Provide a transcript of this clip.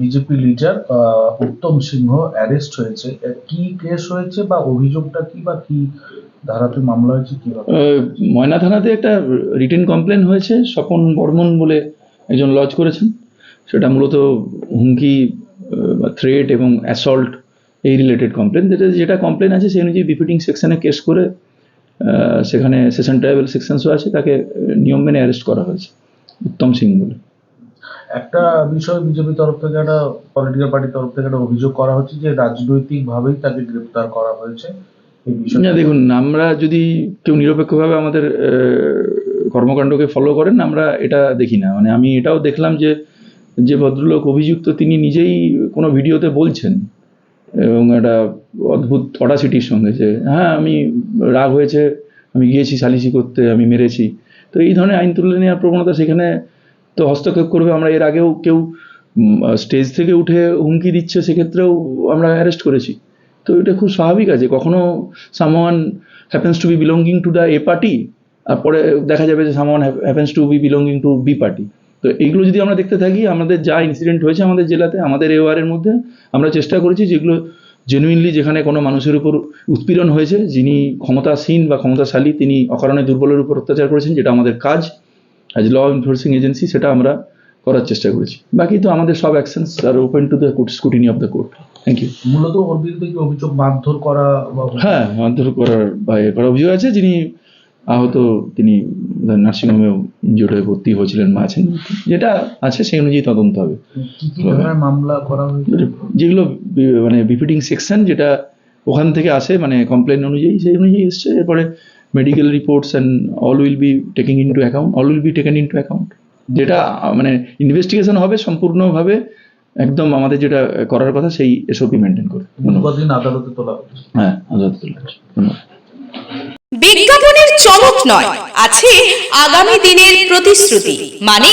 BJP leader Uttam Singha arrest হয়েছে। কি case হয়েছে বা অভিযোগটা কি বা কি ধারাতে মামলা হয়েছে, কি ময়না থানাতে একটা রিটেন কমপ্লেন হয়েছে, স্বপন বর্মন বলে একজন লজ করেছেন। সেটা মূলত হুমকি থ্রেট এবং অ্যাসল্ট এই রিলেটেড কমপ্লেন যেটা যেটা কমপ্লেন আছে সেই অনুযায়ী বিপিটিং সেকশনে কেস করে সেখানে সেশন ট্রাইবেল সেকশনসও আছে, তাকে নিয়ম মেনে অ্যারেস্ট করা হয়েছে, উত্তম সিং বলে। একটা বিষয় বিজেপি তরফ থেকে একটা পলিটিক্যাল পার্টির তরফ থেকে একটা অভিযোগ করা হচ্ছে যে রাজনৈতিক ভাবেই তাকে গ্রেপ্তার করা হয়েছে। না, দেখুন, আমরা যদি কেউ নিরপেক্ষভাবে আমাদের কর্মকাণ্ডকে ফলো করেন, আমরা এটা দেখি না। মানে আমি এটাও দেখলাম যে যে ভদ্রলোক অভিযুক্ত, তিনি নিজেই কোনো ভিডিওতে বলছেন, এবং একটা অদ্ভুত অডাসিটির সঙ্গে যে হ্যাঁ আমি রাগ হয়েছে, আমি গিয়েছি সালিসি করতে, আমি মেরেছি। তো এই ধরনের আইন তুলে নেওয়ার প্রবণতা সেখানে তো হস্তক্ষেপ করবে। আমরা এর আগেও কেউ স্টেজ থেকে উঠে হুমকি দিচ্ছে, সেক্ষেত্রেও আমরা অ্যারেস্ট করেছি। তো এটা খুব স্বাভাবিক আছে। কখনো someone happens to be belonging to the a party আর পরে দেখা যাবে যে someone happens to be belonging to be party তো এইগুলো যদি আমরা দেখতে থাকি, আমাদের যা ইনসিডেন্ট হয়েছে আমাদের জেলাতে, আমাদের এওয়ারের মধ্যে, আমরা চেষ্টা করেছি যেগুলো জেনুইনলি যেখানে কোনো মানুষের উপর উৎপীড়ন হয়েছে, যিনি ক্ষমতাসীন বা ক্ষমতাশালী, তিনি অকারণে দুর্বলের উপর অত্যাচার করেছেন, যেটা আমাদের কাজ। অ্যাজ ল এনফোর্সিং এজেন্সি সেটা আমরা করার চেষ্টা করেছি। বাকি তো আমাদের সব actions are open to the scrutiny of the court thank you মূলত ওর বিরুদ্ধে কি অভিযোগ মারধর করা হ্যাঁ মারধর করার বা এ করার অভিযোগ আছে। যিনি আহত তিনি নার্সিংহোমেও ইনজোর্ড হয়ে ভর্তি হয়েছিলেন মা আছেন। যেটা আছে সেই অনুযায়ী তদন্ত হবে। মামলা করা যেগুলো মানে বিপিটিং সেকশন যেটা ওখান থেকে আসে মানে কমপ্লেন অনুযায়ী সেই অনুযায়ী এসছে। এরপরে medical reports and all will be taking into account all will be taken into account যেটা মানে ইনভেস্টিগেশন হবে সম্পূর্ণভাবে একদম আমাদের যেটা করার কথা সেই এসওপি মেনটেন করে। ধন্যবাদ। আদালতে তোলা হ্যাঁ আদালতে তোলা বিজ্ঞাপনের চমক নয় আছে আগামী দিনের প্রতিশ্রুতি মানে